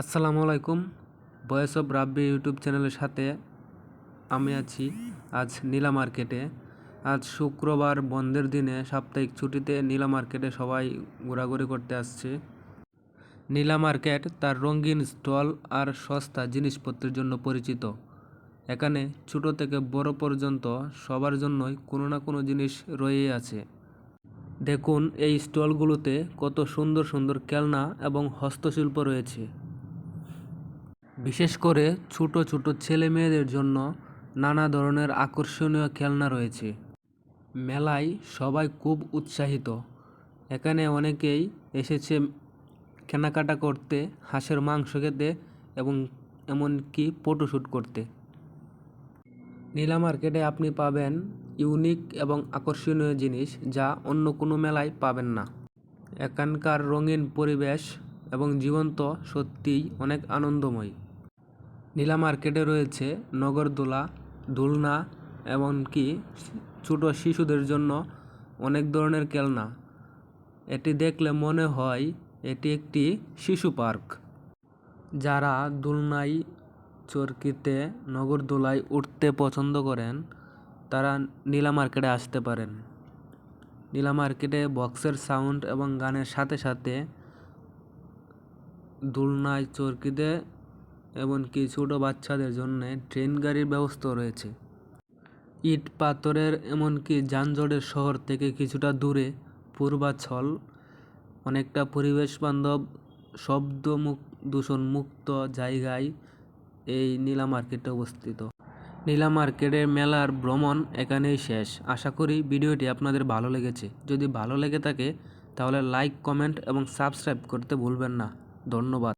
আসসালামু আলাইকুম। Voice of Rabbi YouTube চ্যানেলের সাথে আমি আছি আজ নীলা মার্কেটে। আজ শুক্রবার বন্ধের দিনে সাপ্তাহিক ছুটিতে নীলা মার্কেটে সবাই ঘোরাঘুরি করতে আসছে। নীলা মার্কেট তার রঙিন স্টল আর সস্তা জিনিসপত্রের জন্য পরিচিত। এখানে ছোট থেকে বড় পর্যন্ত সবার জন্যই কোনো না কোনো জিনিস রয়েই আছে। দেখুন এই স্টলগুলোতে কত সুন্দর সুন্দর খেলনা এবং হস্তশিল্প রয়েছে। বিশেষ করে ছোট ছোট ছেলে মেয়েদের জন্য নানা ধরনের আকর্ষণীয় খেলনা রয়েছে। মেলায় সবাই খুব উৎসাহিত। এখানে অনেকেই এসেছে কেনাকাটা করতে, হাঁসের মাংস খেতে এবং এমনকি ফটোশ্যুট করতে। নীলা মার্কেটে আপনি পাবেন ইউনিক এবং আকর্ষণীয় জিনিস যা অন্য কোনো মেলায় পাবেন না। এখানকার রঙিন পরিবেশ এবং জীবন্ত সত্যিই অনেক আনন্দময়। নীলা মার্কেটে রয়েছে নগরদোলা, দোলনা এমনকি ছোট শিশুদের জন্য অনেক ধরনের খেলনা। এটি দেখলে মনে হয় এটি একটি শিশু পার্ক। যারা দোলনায় চরকিতে, নগরদোলায় উঠতে পছন্দ করেন, তারা নীলা মার্কেটে আসতে পারেন। নীলা মার্কেটে বক্সের সাউন্ড এবং গানের সাথে সাথে দোলনায় চরকিতে এমনকি ছোটো বাচ্চাদের জন্য ট্রেন গাড়ির ব্যবস্থাও রয়েছে। ইট পাথরের এমনকি যানজটের শহর থেকে কিছুটা দূরে পূর্বাচল, অনেকটা পরিবেশ বান্ধব, শব্দ মুক, দূষণ মুক্ত জায়গায় এই নীলা মার্কেটে অবস্থিত। নীলা মার্কেটের মেলার ভ্রমণ এখানেই শেষ। আশা করি ভিডিওটি আপনাদের ভালো লেগেছে। যদি ভালো লেগে থাকে, তাহলে লাইক, কমেন্ট এবং সাবস্ক্রাইব করতে ভুলবেন না। ধন্যবাদ।